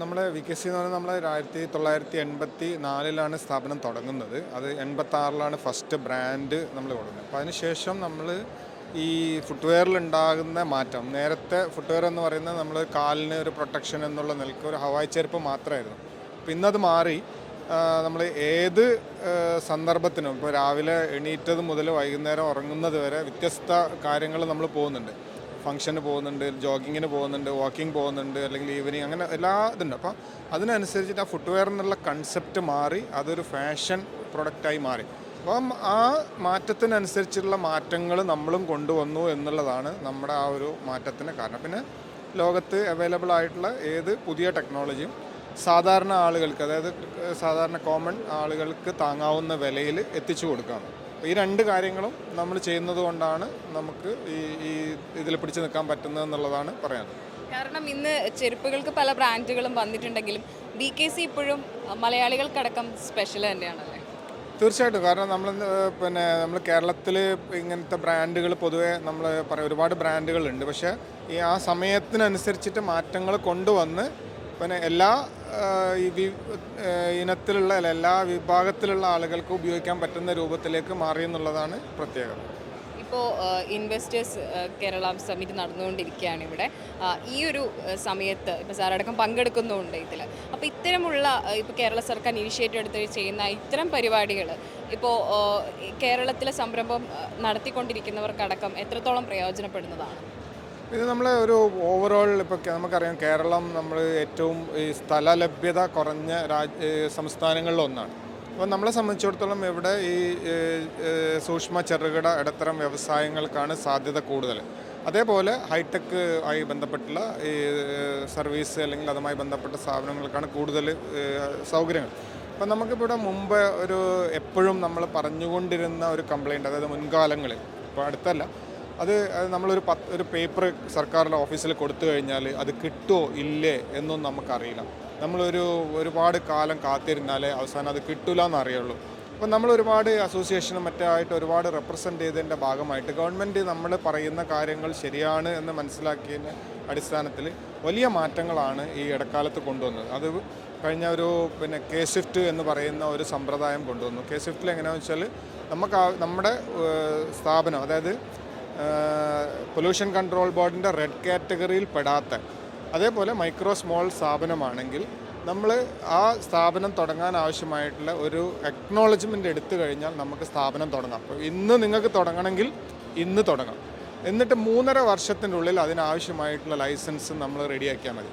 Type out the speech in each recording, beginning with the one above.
നമ്മുടെ V K C എന്ന് പറഞ്ഞാൽ നമ്മൾ ആയിരത്തി തൊള്ളായിരത്തി എൺപത്തി നാലിലാണ് സ്ഥാപനം തുടങ്ങുന്നത്. അത് എൺപത്തി ആറിലാണ് ഫസ്റ്റ് ബ്രാൻഡ് നമ്മൾ കൊടുക്കുന്നത്. അപ്പോൾ അതിനുശേഷം നമ്മൾ ഈ ഫുട്വെയറിൽ ഉണ്ടാകുന്ന മാറ്റം. നേരത്തെ ഫുട്വെയർ എന്ന് പറയുന്നത് നമ്മൾ കാലിന് ഒരു പ്രൊട്ടക്ഷൻ എന്നുള്ള നിലയ്ക്ക് ഒരു ഹവായ് ചെരുപ്പ് മാത്രമായിരുന്നു. അപ്പം ഇന്നത് മാറി നമ്മൾ ഏത് സന്ദർഭത്തിനും ഇപ്പോൾ രാവിലെ എണീറ്റത് മുതൽ വൈകുന്നേരം ഉറങ്ങുന്നത് വരെ വ്യത്യസ്ത കാര്യങ്ങൾ നമ്മൾ പോകുന്നുണ്ട്. ഫംഗ്ഷന് പോകുന്നുണ്ട് ജോഗിങ്ങിന് പോകുന്നുണ്ട് വാക്കിംഗ് പോകുന്നുണ്ട് അല്ലെങ്കിൽ ഈവനിങ് അങ്ങനെ എല്ലാ ഇതുണ്ട്. അപ്പോൾ അതിനനുസരിച്ചിട്ട് ആ ഫുട്വെയർ എന്നുള്ള കൺസെപ്റ്റ് മാറി അതൊരു ഫാഷൻ പ്രൊഡക്റ്റായി മാറി. അപ്പം ആ മാറ്റത്തിനനുസരിച്ചുള്ള മാറ്റങ്ങൾ നമ്മളും കൊണ്ടുവന്നു എന്നുള്ളതാണ് നമ്മുടെ ആ ഒരു മാറ്റത്തിന് കാരണം. പിന്നെ ലോകത്ത് അവൈലബിൾ ആയിട്ടുള്ള ഏത് പുതിയ ടെക്നോളജിയും സാധാരണ ആളുകൾക്ക് അതായത് സാധാരണ കോമൺ ആളുകൾക്ക് താങ്ങാവുന്ന വിലയിൽ എത്തിച്ചു അപ്പോൾ ഈ രണ്ട് കാര്യങ്ങളും നമ്മൾ ചെയ്യുന്നത് കൊണ്ടാണ് നമുക്ക് ഈ ഈ ഇതിൽ പിടിച്ചു നിൽക്കാൻ പറ്റുന്നത് എന്നുള്ളതാണ് പറയാനുള്ളത് കാരണം ഇന്ന് ചെരുപ്പുകൾക്ക് പല ബ്രാൻഡുകളും വന്നിട്ടുണ്ടെങ്കിലും ബി കെ സി ഇപ്പോഴും മലയാളികൾക്കടക്കം സ്പെഷ്യൽ തന്നെയാണല്ലേ? തീർച്ചയായിട്ടും. കാരണം നമ്മൾ പിന്നെ നമ്മൾ കേരളത്തിൽ ഇങ്ങനത്തെ ബ്രാൻഡുകൾ പൊതുവേ നമ്മൾ പറയാം ഒരുപാട് ബ്രാൻഡുകളുണ്ട് പക്ഷേ ഈ ആ സമയത്തിനനുസരിച്ചിട്ട് മാറ്റങ്ങൾ കൊണ്ടുവന്ന് പിന്നെ എല്ലാ ഇനത്തിലുള്ള അല്ല, എല്ലാ വിഭാഗത്തിലുള്ള ആളുകൾക്ക് ഉപയോഗിക്കാൻ പറ്റുന്ന രൂപത്തിലേക്ക് മാറി എന്നുള്ളതാണ് പ്രത്യേകത. ഇപ്പോൾ ഇൻവെസ്റ്റേഴ്സ് കേരള സമിറ്റ് നടന്നുകൊണ്ടിരിക്കുകയാണ് ഇവിടെ. ഈ ഒരു സമയത്ത് ഇപ്പോൾ സാറടക്കം പങ്കെടുക്കുന്നുണ്ട് ഇതിൽ അപ്പോൾ ഇത്തരമുള്ള ഇപ്പോൾ കേരള സർക്കാർ ഇനിഷ്യേറ്റീവ് എടുത്ത് ചെയ്യുന്ന ഇത്തരം പരിപാടികൾ ഇപ്പോൾ കേരളത്തിലെ സംരംഭം നടത്തിക്കൊണ്ടിരിക്കുന്നവർക്കടക്കം എത്രത്തോളം പ്രയോജനപ്പെടുന്നതാണ്? ഇത് നമ്മൾ ഒരു ഓവറോൾ ഇപ്പോൾ നമുക്കറിയാം കേരളം നമ്മൾ ഏറ്റവും ഈ സ്ഥല ലഭ്യത കുറഞ്ഞ രാജ് സംസ്ഥാനങ്ങളിലൊന്നാണ് അപ്പോൾ നമ്മളെ സംബന്ധിച്ചിടത്തോളം ഇവിടെ ഈ സൂക്ഷ്മ ചെറുകിട ഇടത്തരം വ്യവസായങ്ങൾക്കാണ് സാധ്യത കൂടുതൽ. അതേപോലെ ഹൈടെക് ആയി ബന്ധപ്പെട്ടുള്ള ഈ സർവീസ് അല്ലെങ്കിൽ അതുമായി ബന്ധപ്പെട്ട സ്ഥാപനങ്ങൾക്കാണ് കൂടുതൽ സൗകര്യങ്ങൾ. അപ്പം നമുക്കിപ്പോൾ ഇവിടെ മുമ്പ് ഒരു എപ്പോഴും നമ്മൾ പറഞ്ഞുകൊണ്ടിരുന്ന ഒരു കംപ്ലൈന്റ് അതായത് മുൻകാലങ്ങളിൽ ഇപ്പോൾ അടുത്തല്ല അത് നമ്മളൊരു പത്ത് ഒരു പേപ്പർ സർക്കാരിന്റെ ഓഫീസിൽ കൊടുത്തു കഴിഞ്ഞാൽ അത് കിട്ടുമോ ഇല്ലേ എന്നൊന്നും നമുക്കറിയില്ല. നമ്മളൊരു ഒരുപാട് കാലം കാത്തിരുന്നാലേ അവസാനം അത് കിട്ടില്ല എന്നറിയുള്ളൂ അപ്പം നമ്മൾ ഒരുപാട് അസോസിയേഷനും മറ്റായിട്ട് ഒരുപാട് റെപ്രസെന്റ് ചെയ്തതിന്റെ ഭാഗമായിട്ട് ഗവൺമെന്റ് നമ്മൾ പറയുന്ന കാര്യങ്ങൾ ശരിയാണ് എന്ന് മനസ്സിലാക്കിയതിന്റെ അടിസ്ഥാനത്തിൽ വലിയ മാറ്റങ്ങളാണ് ഈ ഇടക്കാലത്ത് കൊണ്ടുവന്നത്. അത് കഴിഞ്ഞ ഒരു പിന്നെ കെ സ്വിഫ്റ്റ് എന്ന് പറയുന്ന ഒരു സമ്പ്രദായം കൊണ്ടുവന്നു. കെ സ്വിഫ്റ്റിൽ എങ്ങനെയാണെന്ന് വെച്ചാൽ നമുക്ക് നമ്മുടെ സ്ഥാപനം അതായത് പൊല്യൂഷൻ കൺട്രോൾ ബോർഡിന്റെ റെഡ് കാറ്റഗറിയിൽ പെടാത്ത അതേപോലെ മൈക്രോ സ്മോൾ സ്ഥാപനമാണെങ്കിൽ നമ്മൾ ആ സ്ഥാപനം തുടങ്ങാൻ ആവശ്യമായിട്ടുള്ള ഒരു അക്നോളജ്മെന്റ് എടുത്തു കഴിഞ്ഞാൽ നമുക്ക് സ്ഥാപനം തുടങ്ങാം. അപ്പോൾ ഇന്ന് നിങ്ങൾക്ക് തുടങ്ങണമെങ്കിൽ ഇന്ന് തുടങ്ങാം. എന്നിട്ട് മൂന്നര വർഷത്തിനുള്ളിൽ അതിനാവശ്യമായിട്ടുള്ള ലൈസൻസ് നമ്മൾ റെഡിയാക്കിയാൽ മതി.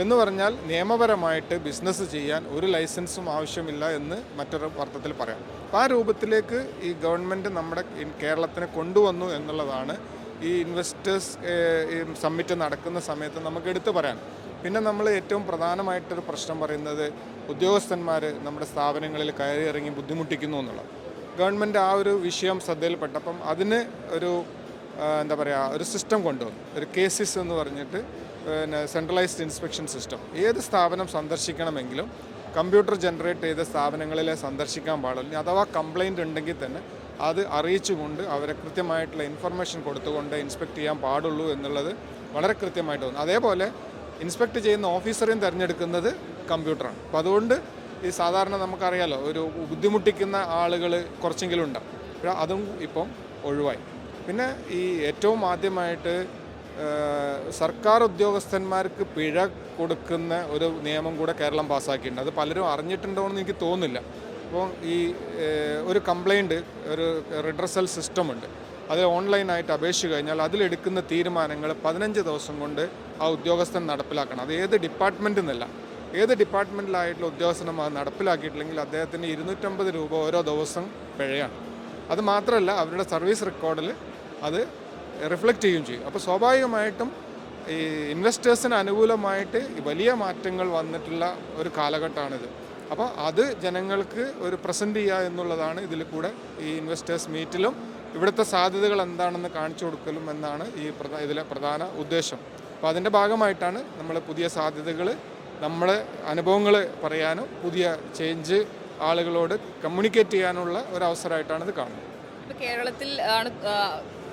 എന്ന് പറഞ്ഞാൽ നിയമപരമായിട്ട് ബിസിനസ് ചെയ്യാൻ ഒരു ലൈസൻസും ആവശ്യമില്ല എന്ന് മറ്റൊരു അർത്ഥത്തിൽ പറയാം. അപ്പോൾ ആ രൂപത്തിലേക്ക് ഈ ഗവൺമെന്റ് നമ്മുടെ കേരളത്തിനെ കൊണ്ടുവന്നു എന്നുള്ളതാണ് ഈ ഇൻവെസ്റ്റേഴ്സ് സമ്മിറ്റ് നടക്കുന്ന സമയത്ത് നമുക്ക് എടുത്തു പറയാൻ. പിന്നെ നമ്മൾ ഏറ്റവും പ്രധാനമായിട്ടൊരു പ്രശ്നം പറയുന്നത് ഉദ്യോഗസ്ഥന്മാർ നമ്മുടെ സ്ഥാപനങ്ങളിൽ കയറി ഇറങ്ങി ബുദ്ധിമുട്ടിക്കുന്നു എന്നുള്ളത്. ഗവൺമെന്റ് ആ ഒരു വിഷയം ശ്രദ്ധയിൽപ്പെട്ടപ്പം അതിന് ഒരു എന്താ പറയുക ഒരു സിസ്റ്റം കൊണ്ടുവന്നു. ഒരു കേസിസ് എന്ന് പറഞ്ഞിട്ട് പിന്നെ സെൻട്രലൈസ്ഡ് ഇൻസ്പെക്ഷൻ സിസ്റ്റം ഏത് സ്ഥാപനം സന്ദർശിക്കണമെങ്കിലും കമ്പ്യൂട്ടർ ജനറേറ്റ് ചെയ്ത സ്ഥാപനങ്ങളിലെ സന്ദർശിക്കാൻ പാടില്ല. അഥവാ കംപ്ലൈന്റ് ഉണ്ടെങ്കിൽ തന്നെ അത് അറിയിച്ചുകൊണ്ട് അവരെ കൃത്യമായിട്ടുള്ള ഇൻഫർമേഷൻ കൊടുത്തുകൊണ്ട് ഇൻസ്പെക്ട് ചെയ്യാൻ പാടുള്ളൂ എന്നുള്ളത് വളരെ കൃത്യമായിട്ട് തോന്നും. അതേപോലെ ഇൻസ്പെക്ട് ചെയ്യുന്ന ഓഫീസറെയും തിരഞ്ഞെടുക്കുന്നത് കമ്പ്യൂട്ടറാണ് അപ്പോൾ അതുകൊണ്ട് ഈ സാധാരണ നമുക്കറിയാലോ ഒരു ബുദ്ധിമുട്ടിക്കുന്ന ആളുകൾ കുറച്ചെങ്കിലും ഉണ്ടാവും. അതും ഇപ്പം ഒഴിവായി. പിന്നെ ഈ ഏറ്റവും ആദ്യമായിട്ട് സർക്കാർ ഉദ്യോഗസ്ഥന്മാർക്ക് പിഴ കൊടുക്കുന്ന ഒരു നിയമം കൂടെ കേരളം പാസ്സാക്കിയിട്ടുണ്ട് അത് പലരും അറിഞ്ഞിട്ടുണ്ടോ എന്ന് എനിക്ക് തോന്നുന്നില്ല. അപ്പോൾ ഈ ഒരു കംപ്ലൈന്റ് ഒരു റിഡ്രസൽ സിസ്റ്റമുണ്ട് അത് ഓൺലൈനായിട്ട് അപേക്ഷിച്ച് കഴിഞ്ഞാൽ അതിലെടുക്കുന്ന തീരുമാനങ്ങൾ പതിനഞ്ച് ദിവസം കൊണ്ട് ആ ഉദ്യോഗസ്ഥൻ നടപ്പിലാക്കണം. അത് ഏത് ഡിപ്പാർട്ട്മെന്റിൽ നിന്നല്ല ഏത് ഡിപ്പാർട്ട്മെന്റിലായിട്ടുള്ള ഉദ്യോഗസ്ഥനും അത് നടപ്പിലാക്കിയിട്ടില്ലെങ്കിൽ അദ്ദേഹത്തിന് ഇരുന്നൂറ്റമ്പത് രൂപ ഓരോ ദിവസം പിഴയാണ്. അത് മാത്രമല്ല അവരുടെ സർവീസ് റെക്കോർഡിൽ അത് റിഫ്ലക്റ്റ് ചെയ്യുകയും ചെയ്യും. അപ്പോൾ സ്വാഭാവികമായിട്ടും ഈ ഇൻവെസ്റ്റേഴ്സിന് അനുകൂലമായിട്ട് വലിയ മാറ്റങ്ങൾ വന്നിട്ടുള്ള ഒരു കാലഘട്ടമാണിത്. അപ്പോൾ അത് ജനങ്ങൾക്ക് ഒരു പ്രസന്റ് ചെയ്യുക എന്നുള്ളതാണ് ഇതിൽ കൂടെ ഈ ഇൻവെസ്റ്റേഴ്സ് മീറ്റിലും ഇവിടുത്തെ സാധ്യതകൾ എന്താണെന്ന് കാണിച്ചു കൊടുക്കലും എന്നാണ് ഈ ഇതിലെ പ്രധാന ഉദ്ദേശം. അപ്പോൾ അതിന്റെ ഭാഗമായിട്ടാണ് നമ്മൾ പുതിയ സാധ്യതകൾ നമ്മളെ അനുഭവങ്ങൾ പറയാനും പുതിയ ചേഞ്ച് ആളുകളോട് കമ്മ്യൂണിക്കേറ്റ് ചെയ്യാനുള്ള ഒരു അവസരമായിട്ടാണ് ഇത് കാണുന്നത്. കേരളത്തിൽ ആണ്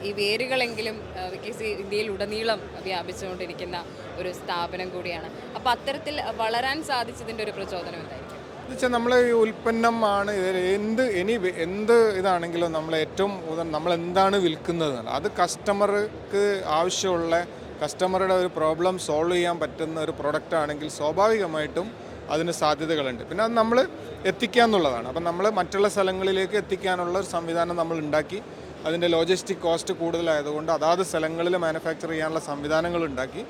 ഈ വേരുകളെങ്കിലും വികസി ഇന്ത്യയിൽ ഉടനീളം വ്യാപിച്ചുകൊണ്ടിരിക്കുന്ന ഒരു സ്ഥാപനം കൂടിയാണ്. അപ്പോൾ അത്തരത്തിൽ വളരാൻ സാധിച്ചതിന്റെ ഒരു പ്രചോദനം എന്തായിരിക്കും? എന്നുവെച്ചാൽ നമ്മൾ ഈ ഉൽപ്പന്നമാണ് എന്ത് ഇനി എന്ത് ഇതാണെങ്കിലും നമ്മൾ ഏറ്റവും നമ്മൾ എന്താണ് വിൽക്കുന്നത്. അത് കസ്റ്റമർക്ക് ആവശ്യമുള്ള കസ്റ്റമറുടെ ഒരു പ്രോബ്ലം സോൾവ് ചെയ്യാൻ പറ്റുന്ന ഒരു പ്രൊഡക്റ്റ് ആണെങ്കിൽ സ്വാഭാവികമായിട്ടും അതിന് സാധ്യതകളുണ്ട്. പിന്നെ അത് നമ്മൾ എത്തിക്കുക എന്നുള്ളതാണ് അപ്പം നമ്മൾ മറ്റുള്ള സ്ഥലങ്ങളിലേക്ക് എത്തിക്കാനുള്ള ഒരു സംവിധാനം നമ്മൾ ഉണ്ടാക്കി. അതിന്റെ ലോജിസ്റ്റിക് കോസ്റ്റ് കൂടുതലായതുകൊണ്ട് അതാത് സ്ഥലങ്ങളിൽ മാനുഫാക്ചർ ചെയ്യാനുള്ള സംവിധാനങ്ങൾ ഉണ്ടാക്കി.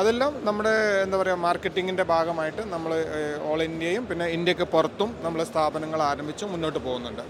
അതെല്ലാം നമ്മുടെ എന്താ പറയുക മാർക്കറ്റിങ്ങിന്റെ ഭാഗമായിട്ട് നമ്മൾ ഓൾ ഇന്ത്യയും പിന്നെ ഇന്ത്യയ്ക്ക് പുറത്തും നമ്മൾ സ്ഥാപനങ്ങൾ ആരംഭിച്ചു മുന്നോട്ട് പോകുന്നുണ്ട്.